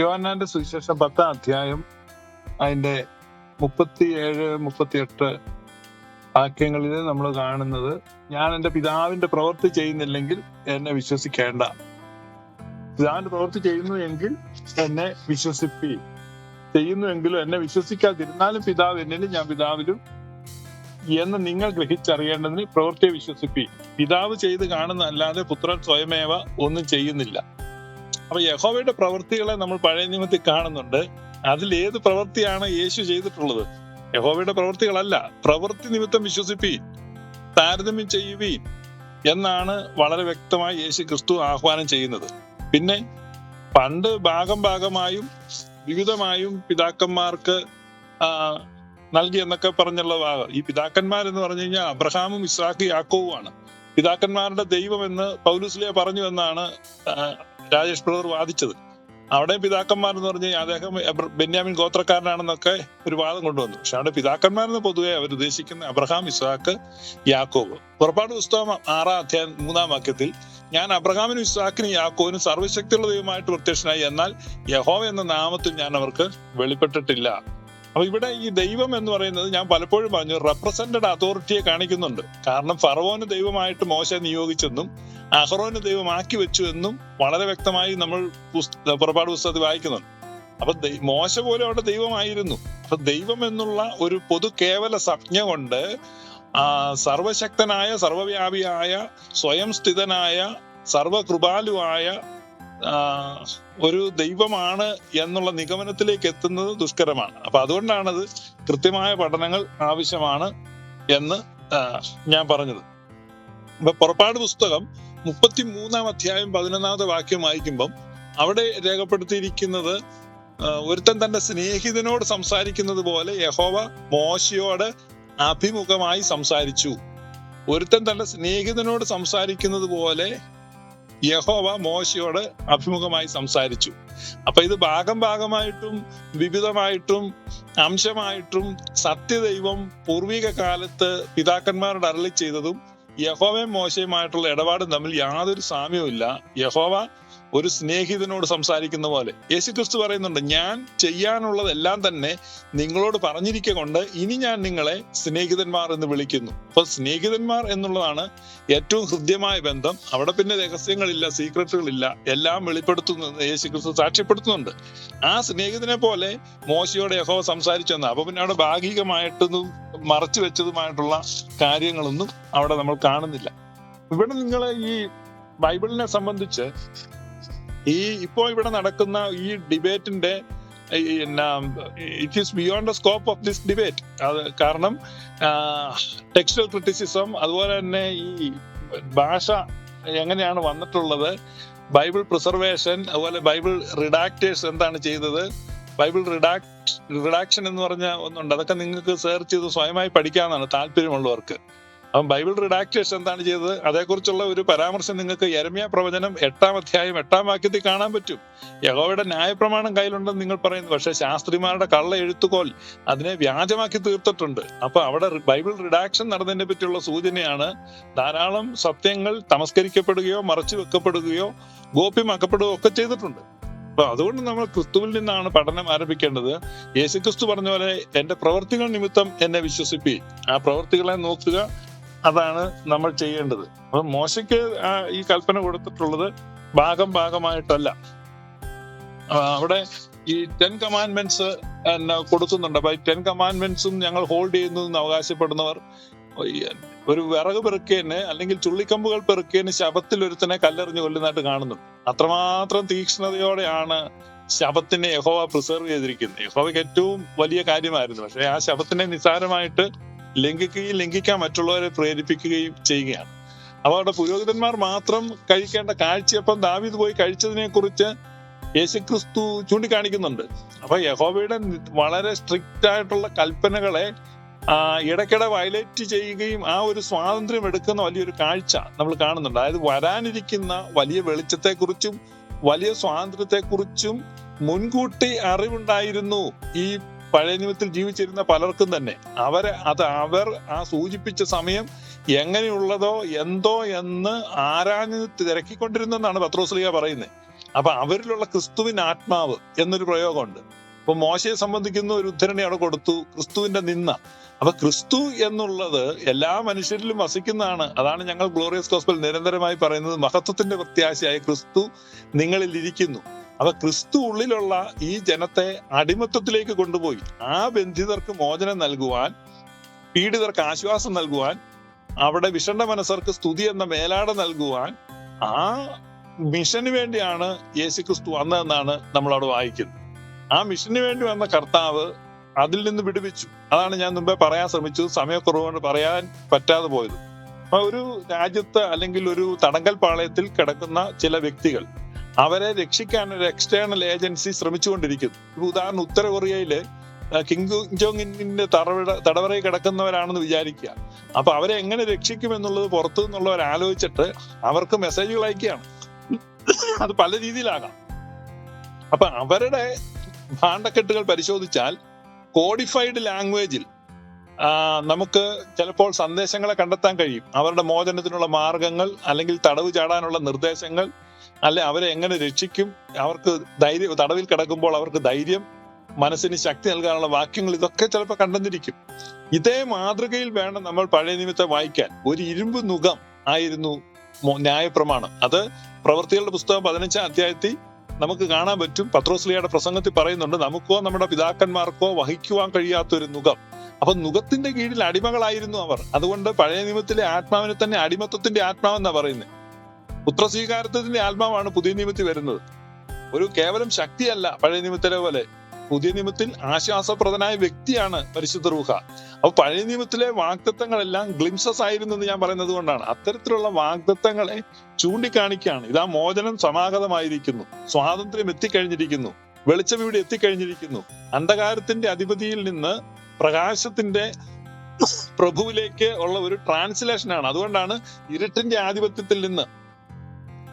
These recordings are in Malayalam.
യോഹന്നാന്റെ സുവിശേഷം പത്താം അധ്യായം അതിന്റെ മുപ്പത്തിയേഴ് മുപ്പത്തിയെട്ട് വാക്യങ്ങളിൽ നമ്മൾ കാണുന്നത് ഞാൻ എന്റെ പിതാവിന്റെ പ്രവൃത്തി ചെയ്യുന്നില്ലെങ്കിൽ എന്നെ വിശ്വസിക്കേണ്ട. പിതാവിന്റെ പ്രവൃത്തി ചെയ്യുന്നു എങ്കിൽ എന്നെ വിശ്വസിപ്പി. ചെയ്യുന്നു എങ്കിലും എന്നെ വിശ്വസിക്കാതിരുന്നാലും പിതാവ് എന്നിലും ഞാൻ പിതാവിലും എന്ന് നിങ്ങൾ ഗ്രഹിച്ചറിയേണ്ടതിന് പ്രവൃത്തിയെ വിശ്വസിപ്പി. പിതാവ് ചെയ്ത് കാണുന്ന അല്ലാതെ പുത്രൻ സ്വയമേവ ഒന്നും ചെയ്യുന്നില്ല. അപ്പൊ യഹോവയുടെ പ്രവൃത്തികളെ നമ്മൾ പഴയ നിയമത്തിൽ കാണുന്നുണ്ട്. അതിൽ ഏത് പ്രവൃത്തിയാണ് യേശു ചെയ്തിട്ടുള്ളത്? യഹോവയുടെ പ്രവൃത്തികളല്ല. പ്രവൃത്തി നിമിത്തം വിശ്വസിപ്പീൻ താരതമ്യം ചെയ്യുവീൻ എന്നാണ് വളരെ വ്യക്തമായി യേശു ക്രിസ്തു ആഹ്വാനം ചെയ്യുന്നത്. പിന്നെ പണ്ട് ഭാഗം ഭാഗമായും വിവിധമായും പിതാക്കന്മാർക്ക് നൽകി എന്നൊക്കെ പറഞ്ഞുള്ള ഭാഗം ഈ പിതാക്കന്മാർ എന്ന് പറഞ്ഞു കഴിഞ്ഞാൽ അബ്രഹാമും ഇസ്രാഖ് യാക്കോവുമാണ് പിതാക്കന്മാരുടെ ദൈവം എന്ന് പൗലുസ്ലിയ പറഞ്ഞു എന്നാണ് രാജേഷ് ബ്രദർ വാദിച്ചത്. അവിടെ പിതാക്കന്മാർ എന്ന് പറഞ്ഞു അദ്ദേഹം ബെന്യാമിൻ ഗോത്രക്കാരനാണെന്നൊക്കെ ഒരു വാദം കൊണ്ടുവന്നു. പക്ഷെ അവിടെ പിതാക്കന്മാരെന്ന് പൊതുവെ അവർ ഉദ്ദേശിക്കുന്ന അബ്രഹാം ഇസ്ഹാക്ക് യാക്കോബ്. പുറപ്പാട് പുസ്തകം ആറാം അധ്യായം മൂന്നാം വാക്യത്തിൽ ഞാൻ അബ്രഹാമിനും ഇസ്ഹാക്കിനും യാക്കോവിനും സർവശക്തിയുള്ള ദൈവമായിട്ട് പ്രത്യക്ഷനായി എന്നാൽ യഹോവ എന്ന നാമത്തിൽ ഞാൻ അവർക്ക് വെളിപ്പെട്ടിട്ടില്ല. അപ്പൊ ഇവിടെ ഈ ദൈവം എന്ന് പറയുന്നത് ഞാൻ പലപ്പോഴും പറഞ്ഞു റെപ്രസെന്റഡ് അതോറിറ്റിയെ കാണിക്കുന്നുണ്ട്. കാരണം ഫറവോന് ദൈവമായിട്ട് മോശ നിയോഗിച്ചെന്നും അഹ്റോന് ദൈവമാക്കി വെച്ചു എന്നും വളരെ വ്യക്തമായി നമ്മൾ പുറപാട് പുസ്തകത്തിൽ വായിക്കുന്നുണ്ട്. അപ്പൊ മോശ പോലും അവിടെ ദൈവമായിരുന്നു. അപ്പൊ ദൈവം എന്നുള്ള ഒരു പൊതു കേവല സംജ്ഞ കൊണ്ട് സർവശക്തനായ സർവവ്യാപിയായ സ്വയം സ്ഥിതനായ സർവകൃപാലുവായ ഒരു ദൈവമാണ് എന്നുള്ള നിഗമനത്തിലേക്ക് എത്തുന്നത് ദുഷ്കരമാണ്. അപ്പൊ അതുകൊണ്ടാണത് കൃത്യമായ പഠനങ്ങൾ ആവശ്യമാണ് എന്ന് ഞാൻ പറഞ്ഞത്. അപ്പൊ പുറപ്പാട് പുസ്തകം മുപ്പത്തി മൂന്നാം അധ്യായം പതിനൊന്നാമത്തെ വാക്യം വായിക്കുമ്പം അവിടെ രേഖപ്പെടുത്തിയിരിക്കുന്നത് ഒരുത്തൻ തന്റെ സ്നേഹിതനോട് സംസാരിക്കുന്നത് പോലെ യഹോവ മോശയോട് അഭിമുഖമായി സംസാരിച്ചു. ഒരുത്തൻ തന്റെ സ്നേഹിതനോട് സംസാരിക്കുന്നത് പോലെ യഹോവ മോശയോട് അഭിമുഖമായി സംസാരിച്ചു. അപ്പൊ ഇത് ഭാഗം ഭാഗമായിട്ടും വിവിധമായിട്ടും അംശമായിട്ടും സത്യദൈവം പൂർവിക കാലത്ത് പിതാക്കന്മാരോട് അരളി ചെയ്തതും യഹോവയും മോശയുമായിട്ടുള്ള ഇടപാടും തമ്മിൽ യാതൊരു സാമ്യവുമില്ല. യഹോവ ഒരു സ്നേഹിതനോട് സംസാരിക്കുന്ന പോലെ. യേശു ക്രിസ്തു പറയുന്നുണ്ട് ഞാൻ ചെയ്യാനുള്ളതെല്ലാം തന്നെ നിങ്ങളോട് പറഞ്ഞിരിക്കുക കൊണ്ട് ഇനി ഞാൻ നിങ്ങളെ സ്നേഹിതന്മാർ എന്ന് വിളിക്കുന്നു. അപ്പൊ സ്നേഹിതന്മാർ എന്നുള്ളതാണ് ഏറ്റവും ഹൃദ്യമായ ബന്ധം. അവിടെ പിന്നെ രഹസ്യങ്ങളില്ല സീക്രട്ടുകളില്ല. എല്ലാം വെളിപ്പെടുത്തുന്നത് യേശുക്രിസ്തു സാക്ഷ്യപ്പെടുത്തുന്നുണ്ട്. ആ സ്നേഹിതനെ പോലെ മോശയോടെ യഹോവ സംസാരിച്ചെന്ന് അപ്പൊ പിന്നെ അവിടെ ഭാഗികമായിട്ടൊന്നും മറച്ചു വെച്ചതുമായിട്ടുള്ള കാര്യങ്ങളൊന്നും അവിടെ നമ്മൾ കാണുന്നില്ല. ഇവിടെ നിങ്ങളെ ഈ ബൈബിളിനെ സംബന്ധിച്ച് ഈ ഇപ്പോൾ ഇവിടെ നടക്കുന്ന ഈ ഡിബേറ്റിന്റെ it is beyond the scope of this debate അത് കാരണം ടെക്സ്റ്റൽ ക്രിറ്റിസിസം അതുപോലെ തന്നെ ഈ ഭാഷ എങ്ങനെയാണ് വന്നിട്ടുള്ളത് ബൈബിൾ പ്രിസർവേഷൻ അതുപോലെ ബൈബിൾ റിഡാക്റ്റേഴ്സ് എന്താണ് ചെയ്തത് ബൈബിൾ റിഡാക്ട് റിഡാക്ഷൻ എന്ന് പറഞ്ഞ ഒന്നുണ്ട്. അതൊക്കെ നിങ്ങൾക്ക് സെർച്ച് ചെയ്ത് സ്വയമായി പഠിക്കാമെന്നാണ് താല്പര്യമുള്ളവർക്ക്. അപ്പം ബൈബിൾ റിഡാക്ടേഴ്സ് എന്താണ് ചെയ്തത്? അതേക്കുറിച്ചുള്ള ഒരു പരാമർശം നിങ്ങൾക്ക് യരമ്യ പ്രവചനം എട്ടാം അധ്യായം എട്ടാം വാക്യത്തിൽ കാണാൻ പറ്റും. യഹോവയുടെ ന്യായപ്രമാണം കയ്യിലുണ്ടെന്ന് നിങ്ങൾ പറയുന്നു. പക്ഷെ ശാസ്ത്രിമാരുടെ കള്ള എഴുത്തുകോൽ അതിനെ വ്യാജമാക്കി തീർത്തിട്ടുണ്ട്. അപ്പൊ അവിടെ ബൈബിൾ റിഡാക്ഷൻ നടന്നതിനെ പറ്റിയുള്ള സൂചനയാണ് ധാരാളം സത്യങ്ങൾ തമസ്കരിക്കപ്പെടുകയോ മറച്ചു വെക്കപ്പെടുകയോ ഗോപ്യമാക്കപ്പെടുകയോ ഒക്കെ ചെയ്തിട്ടുണ്ട്. അപ്പൊ അതുകൊണ്ട് നമ്മൾ ക്രിസ്തുവിൽ നിന്നാണ് പഠനം ആരംഭിക്കേണ്ടത്. യേശുക്രിസ്തു പറഞ്ഞ പോലെ എന്റെ പ്രവർത്തികൾ നിമിത്തം എന്നെ വിശ്വസിപ്പി. ആ പ്രവർത്തികളെ നോക്കുക അതാണ് നമ്മൾ ചെയ്യേണ്ടത്. അപ്പൊ മോശയ്ക്ക് ഈ കൽപ്പന കൊടുത്തിട്ടുള്ളത് ഭാഗം ഭാഗമായിട്ടല്ല. അവിടെ ഈ ടെൻ കമാൻഡ്മെന്റ്സ് കൊടുക്കുന്നുണ്ട്. അപ്പൊ ഈ ടെൻ കമാൻഡ്മെന്റ്സും ഞങ്ങൾ ഹോൾഡ് ചെയ്യുന്നു എന്ന് അവകാശപ്പെടുന്നവർ ഒരു വിറക് പെറുക്കിയന് അല്ലെങ്കിൽ ചുള്ളിക്കമ്പുകൾ പെറുക്കേന് ശബത്തിൽ ഒരുത്തനെ കല്ലെറിഞ്ഞ് കൊല്ലുന്നതായിട്ട് കാണുന്നുണ്ട്. അത്രമാത്രം തീക്ഷ്ണതയോടെയാണ് ശബത്തിനെ യഹോവ പ്രിസർവ് ചെയ്തിരിക്കുന്നത്. യഹോവയ്ക്ക് ഏറ്റവും വലിയ കാര്യമായിരുന്നു. പക്ഷെ ആ ശബത്തിനെ നിസ്സാരമായിട്ട് ലംഘിക്കുകയും ലംഘിക്കാൻ മറ്റുള്ളവരെ പ്രേരിപ്പിക്കുകയും ചെയ്യുകയാണ്. അപ്പൊ അവിടെ പുരോഹിതന്മാർ മാത്രം കഴിക്കേണ്ട കാഴ്ചയപ്പം ദാവീദ് പോയി കഴിച്ചതിനെ കുറിച്ച് യേശുക്രിസ്തു ചൂണ്ടിക്കാണിക്കുന്നുണ്ട്. അപ്പൊ യഹോബയുടെ വളരെ സ്ട്രിക്റ്റ് ആയിട്ടുള്ള കൽപ്പനകളെ ഇടയ്ക്കിടെ വയലേറ്റ് ചെയ്യുകയും ആ ഒരു സ്വാതന്ത്ര്യം എടുക്കുന്ന വലിയൊരു കാഴ്ച നമ്മൾ കാണുന്നുണ്ട്. അതായത് വരാനിരിക്കുന്ന വലിയ വെളിച്ചത്തെക്കുറിച്ചും വലിയ സ്വാതന്ത്ര്യത്തെക്കുറിച്ചും മുൻകൂട്ടി അറിവുണ്ടായിരുന്നു ഈ പഴയ നിയമത്തിൽ ജീവിച്ചിരുന്ന പലർക്കും തന്നെ. അവരെ അത് അവർ ആ സൂചിപ്പിച്ച സമയം എങ്ങനെയുള്ളതോ എന്തോ എന്ന് ആരാഞ്ഞ് തിരക്കിക്കൊണ്ടിരുന്നെന്നാണ് പത്രോസ്ലിയ പറയുന്നത് അപ്പൊ അവരിലുള്ള ക്രിസ്തുവിൻ ആത്മാവ് എന്നൊരു പ്രയോഗമുണ്ട്. അപ്പൊ മോശയെ സംബന്ധിക്കുന്ന ഒരു ഉദ്ധരണി അവിടെ കൊടുത്തു ക്രിസ്തുവിന്റെ നിന്ന അപ്പൊ ക്രിസ്തു എന്നുള്ളത് എല്ലാ മനുഷ്യരിലും വസിക്കുന്നതാണ്. അതാണ് ഞങ്ങൾ ഗ്ലോറിയസ് ഗോസ്പൽ നിരന്തരമായി പറയുന്നത് മഹത്വത്തിന്റെ പ്രത്യാശയായ ക്രിസ്തു നിങ്ങളിൽ ഇരിക്കുന്നു. അപ്പൊ ക്രിസ്തു ഉള്ളിലുള്ള ഈ ജനത്തെ അടിമത്വത്തിലേക്ക് കൊണ്ടുപോയി. ആ ബന്ധിതർക്ക് മോചനം നൽകുവാൻ പീഡിതർക്ക് ആശ്വാസം നൽകുവാൻ അവിടെ വിഷണ്ട മനസ്സർക്ക് സ്തുതി എന്ന മേലാട നൽകുവാൻ ആ മിഷന് വേണ്ടിയാണ് യേശു ക്രിസ്തു വന്നതെന്നാണ് നമ്മൾ അവിടെ വായിക്കുന്നത്. ആ മിഷന് വേണ്ടി വന്ന കർത്താവ് അതിൽ നിന്ന് വിടുവിച്ചു. അതാണ് ഞാൻ മുമ്പേ പറയാൻ ശ്രമിച്ചത് സമയക്കുറവുകൊണ്ട് പറയാൻ പറ്റാതെ പോയത്. ഒരു രാജ്യത്ത് അല്ലെങ്കിൽ ഒരു തടങ്കൽ പാളയത്തിൽ കിടക്കുന്ന ചില വ്യക്തികൾ അവരെ രക്ഷിക്കാൻ ഒരു എക്സ്റ്റേണൽ ഏജൻസി ശ്രമിച്ചുകൊണ്ടിരിക്കുന്നു. ഇപ്പൊ ഉദാഹരണം ഉത്തര കൊറിയയിൽ കിങ് ജോങ്ങിന്റെ തടവിട തടവറയിൽ കിടക്കുന്നവരാണെന്ന് വിചാരിക്കുക. അപ്പൊ അവരെ എങ്ങനെ രക്ഷിക്കും എന്നുള്ളത് പുറത്തു നിന്നുള്ളവർ ആലോചിച്ചിട്ട് അവർക്ക് മെസ്സേജുകൾ അയക്കുകയാണ്. അത് പല രീതിയിലാകാം. അപ്പൊ അവരുടെ ഭാണ്ഡക്കെട്ടുകൾ പരിശോധിച്ചാൽ കോഡിഫൈഡ് ലാംഗ്വേജിൽ നമുക്ക് ചിലപ്പോൾ സന്ദേശങ്ങളെ കണ്ടെത്താൻ കഴിയും. അവരുടെ മോചനത്തിനുള്ള മാർഗങ്ങൾ അല്ലെങ്കിൽ തടവ് ചാടാനുള്ള നിർദ്ദേശങ്ങൾ അല്ലെ അവരെ എങ്ങനെ രക്ഷിക്കും? അവർക്ക് ധൈര്യം തടവിൽ കിടക്കുമ്പോൾ അവർക്ക് ധൈര്യം മനസ്സിന് ശക്തി നൽകാനുള്ള വാക്യങ്ങൾ ഇതൊക്കെ ചിലപ്പോൾ കണ്ടെന്നിരിക്കും ഇതേ മാതൃകയിൽ വേണം നമ്മൾ പഴയ നിമിത്തം വായിക്കാൻ. ഒരു ഇരുമ്പ് നുഖം ആയിരുന്നു ന്യായപ്രമാണം. അത് പ്രവൃത്തികളുടെ പുസ്തകം പതിനഞ്ചാം അധ്യായത്തിൽ നമുക്ക് കാണാൻ പറ്റും. പത്രോസ്ലിയുടെ പ്രസംഗത്തിൽ പറയുന്നുണ്ട് നമുക്കോ നമ്മുടെ പിതാക്കന്മാർക്കോ വഹിക്കുവാൻ കഴിയാത്ത ഒരു നുകം അപ്പൊ നുകത്തിന്റെ കീഴിൽ അടിമകളായിരുന്നു അവർ. അതുകൊണ്ട് പഴയ നിയമത്തിലെ ആത്മാവിനെ തന്നെ അടിമത്വത്തിന്റെ ആത്മാവെന്നാ പറയുന്നത് പുത്രസ്വീകാരത്തിന്റെ ആത്മാവാണ് പുതിയ നിയമത്തിൽ വരുന്നത്. ഒരു കേവലം ശക്തിയല്ല പഴയ നിയമത്തിലെ പോലെ. പുതിയ നിയമത്തിൽ ആശ്വാസപ്രദനായ വ്യക്തിയാണ് പരിശുദ്ധ റൂഹ. അപ്പൊ പഴയ നിയമത്തിലെ വാഗ്ദത്തങ്ങളെല്ലാം ഗ്ലിംസസ് ആയിരുന്നു എന്ന് ഞാൻ പറയുന്നത് കൊണ്ടാണ്. അത്തരത്തിലുള്ള വാഗ്ദത്തങ്ങളെ ചൂണ്ടിക്കാണിക്കുകയാണ്. ഇതാ മോചനം സമാഗതമായിരിക്കുന്നു. സ്വാതന്ത്ര്യം എത്തിക്കഴിഞ്ഞിരിക്കുന്നു. വെളിച്ചം ഇവിടെ എത്തിക്കഴിഞ്ഞിരിക്കുന്നു. അന്ധകാരത്തിന്റെ അധിപതിയിൽ നിന്ന് പ്രകാശത്തിന്റെ പ്രഭുവിലേക്ക് ഉള്ള ഒരു ട്രാൻസ്ലേഷൻ ആണ്. അതുകൊണ്ടാണ് ഇരുട്ടിന്റെ ആധിപത്യത്തിൽ നിന്ന്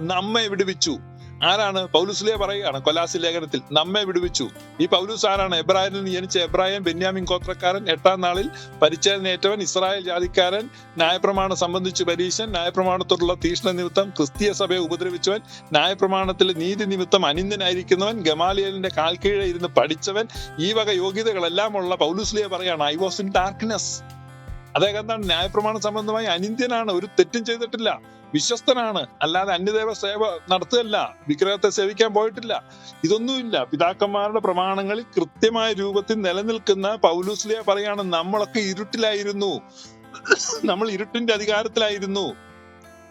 നമ്മെ വിടുവിച്ചു. ആരാണ്? പൗലുസ്ലിയ പറയുകയാണ് കൊലാസി ലേഖനത്തിൽ നമ്മെ വിടുവിച്ചു. ഈ പൗലൂസ് ആരാണ്? എബ്രാഹിമിൽ നിന്ന് ജനിച്ച എബ്രാഹിം ബെന്യാമിൻ ഗോത്രക്കാരൻ എട്ടാം നാളിൽ പരിചയനേറ്റവൻ ഇസ്രായേൽ ജാതിക്കാരൻ ന്യായപ്രമാണം സംബന്ധിച്ച് പരീക്ഷൻ ന്യായപ്രമാണത്തോടുള്ള തീഷ്ണ നിമിത്തം ക്രിസ്തീയ സഭയെ ഉപദ്രവിച്ചവൻ ന്യായപ്രമാണത്തിലെ നീതി നിമിത്തം അനിന്ദനായിരിക്കുന്നവൻ ഗമാലിയലിന്റെ കാൽക്കീഴെ ഇരുന്ന് പഠിച്ചവൻ ഈ വക യോഗ്യതകളെല്ലാം ഉള്ള പൗലൂസ്ലിയ പറയാണ് ഐ വാസ് ഇൻ ഡാർക്ക്നെസ് അദ്ദേഹം എന്താണ്? ന്യായപ്രമാണ സംബന്ധമായി അനിന്ദ്യനാണ് ഒരു തെറ്റും ചെയ്തിട്ടില്ല. വിശ്വസ്തനാണ്. അല്ലാതെ അന്യദേവ സേവ നടത്തുകയല്ല. വിഗ്രഹത്തെ സേവിക്കാൻ പോയിട്ടില്ല. ഇതൊന്നുമില്ല. പിതാക്കന്മാരുടെ പ്രമാണങ്ങളിൽ കൃത്യമായ രൂപത്തിൽ നിലനിൽക്കുന്ന പൗലൂസ്ലിയ പറയാണ് നമ്മളൊക്കെ ഇരുട്ടിലായിരുന്നു. നമ്മൾ ഇരുട്ടിന്റെ അധികാരത്തിലായിരുന്നു.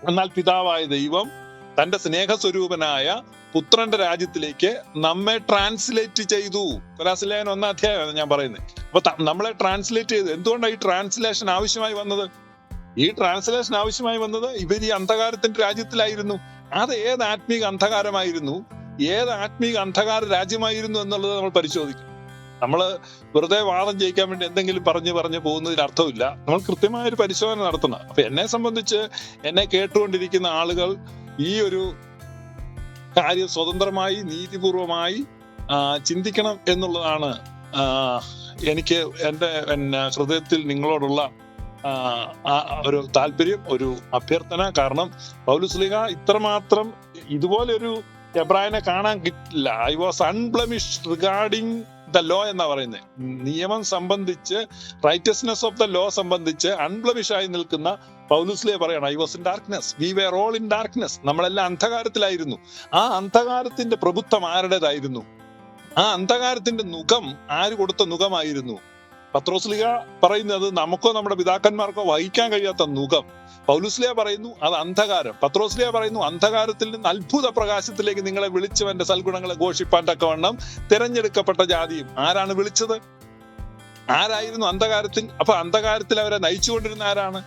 എന്നാൽ പിതാവായ ദൈവം തന്റെ സ്നേഹസ്വരൂപനായ പുത്രന്റെ രാജ്യത്തിലേക്ക് നമ്മെ ട്രാൻസ്ലേറ്റ് ചെയ്തു. കൊലാസിലേഖൻ ഒന്നാം അധ്യായമാണ് ഞാൻ പറയുന്നത്. അപ്പൊ നമ്മളെ ട്രാൻസ്ലേറ്റ് ചെയ്തു. എന്തുകൊണ്ടാണ് ഈ ട്രാൻസ്ലേഷൻ ആവശ്യമായി വന്നത്? ഈ ട്രാൻസ്ലേഷൻ ആവശ്യമായി വന്നത് ഇവർ ഈ അന്ധകാരത്തിന്റെ രാജ്യത്തിലായിരുന്നു. അത് ഏത് ആത്മീക അന്ധകാരമായിരുന്നു? ഏത് ആത്മീക അന്ധകാര രാജ്യമായിരുന്നു എന്നുള്ളത് നമ്മൾ പരിശോധിക്കും. നമ്മൾ വെറുതെ വാദം ജയിക്കാൻ വേണ്ടി എന്തെങ്കിലും പറഞ്ഞു പറഞ്ഞു പോകുന്നതിൽ അർത്ഥമില്ല. നമ്മൾ കൃത്യമായ ഒരു പരിശോധന നടത്തണം. അപ്പൊ എന്നെ സംബന്ധിച്ച് എന്നെ കേട്ടുകൊണ്ടിരിക്കുന്ന ആളുകൾ ഈ ഒരു കാര്യം സ്വതന്ത്രമായി നീതിപൂർവമായി ചിന്തിക്കണം എന്നുള്ളതാണ് എനിക്ക് എന്റെ ഹൃദയത്തിൽ നിങ്ങളോടുള്ള ഒരു താല്പര്യം ഒരു അഭ്യർത്ഥന. കാരണം പൗലുസ്ലിഹ ഇത്രമാത്രം ഇതുപോലെ ഒരു എബ്രാഹിനെ കാണാൻ കിട്ടില്ല. I was unblemished regarding the law എന്നാ പറയുന്നത് നിയമം സംബന്ധിച്ച് റൈറ്റസ്നെസ് ഓഫ് ദ ലോ സംബന്ധിച്ച് അൺബ്ലമിഷ് ആയി നിൽക്കുന്ന പൗലുസ്ലിയെ പറയണം I was in darkness we were all in darkness നമ്മളെല്ലാം അന്ധകാരത്തിലായിരുന്നു. ആ അന്ധകാരത്തിന്റെ പ്രഭുത്വം ആരുടേതായിരുന്നു? ആ അന്ധകാരത്തിന്റെ മുഖം ആര് കൊടുത്ത മുഖമായിരുന്നു പത്രോസ്ലിക പറയുന്നത് നമുക്കോ നമ്മുടെ പിതാക്കന്മാർക്കോ വഹിക്കാൻ കഴിയാത്ത മുഖം. പൗലുസ്ലിയ പറയുന്നു അത് അന്ധകാരം. പത്രോസ്ലിയ പറയുന്നു അന്ധകാരത്തിൽ നിന്ന് അത്ഭുത പ്രകാശത്തിലേക്ക് നിങ്ങളെ വിളിച്ചവന്റെ സൽഗുണങ്ങളെ ഘോഷിപ്പാൻ തക്കവണ്ണം തിരഞ്ഞെടുക്കപ്പെട്ട ജാതിയും. ആരാണ് വിളിച്ചത്? ആരായിരുന്നു അന്ധകാരത്തിൽ? അപ്പൊ അന്ധകാരത്തിൽ അവരെ നയിച്ചുകൊണ്ടിരുന്ന ആരാണ്?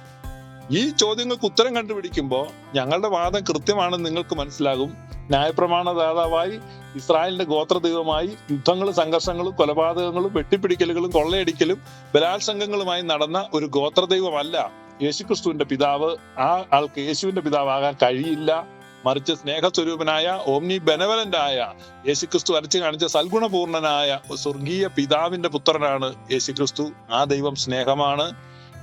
ഈ ചോദ്യങ്ങൾക്ക് ഉത്തരം കണ്ടുപിടിക്കുമ്പോൾ ഞങ്ങളുടെ വാദം കൃത്യമാണെന്ന് നിങ്ങൾക്ക് മനസ്സിലാകും. ന്യായപ്രമാണ ദാതാവായി ഇസ്രായേലിന്റെ ഗോത്രദൈവമായി യുദ്ധങ്ങളും സംഘർഷങ്ങളും കൊലപാതകങ്ങളും വെട്ടിപ്പിടിക്കലുകളും കൊള്ളയടിക്കലും ബലാത്സംഗങ്ങളുമായി നടന്ന ഒരു ഗോത്രദൈവമല്ല യേശുക്രിസ്തുവിന്റെ പിതാവ്. ആ ആൾക്ക് യേശുവിന്റെ പിതാവാകാൻ കഴിയില്ല. മറിച്ച് സ്നേഹസ്വരൂപനായ ഓംനി ബെനവലന്റായ യേശുക്രിസ്തു വരച്ചു കാണിച്ച സൽഗുണപൂർണനായ സ്വർഗീയ പിതാവിന്റെ പുത്രനാണ് യേശുക്രിസ്തു. ആ ദൈവം സ്നേഹമാണ്.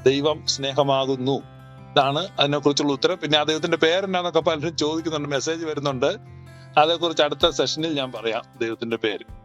ദൈവം സ്നേഹമാകുന്നു. ഇതാണ് അതിനെക്കുറിച്ചുള്ള ഉത്തരം. പിന്നെ ആ ദൈവത്തിന്റെ പേരെന്നാന്നൊക്കെ പലരും ചോദിക്കുന്നുണ്ട് മെസ്സേജ് വരുന്നുണ്ട്. അതേക്കുറിച്ച് അടുത്ത സെഷനിൽ ഞാൻ പറയാം ദൈവത്തിന്റെ പേര്.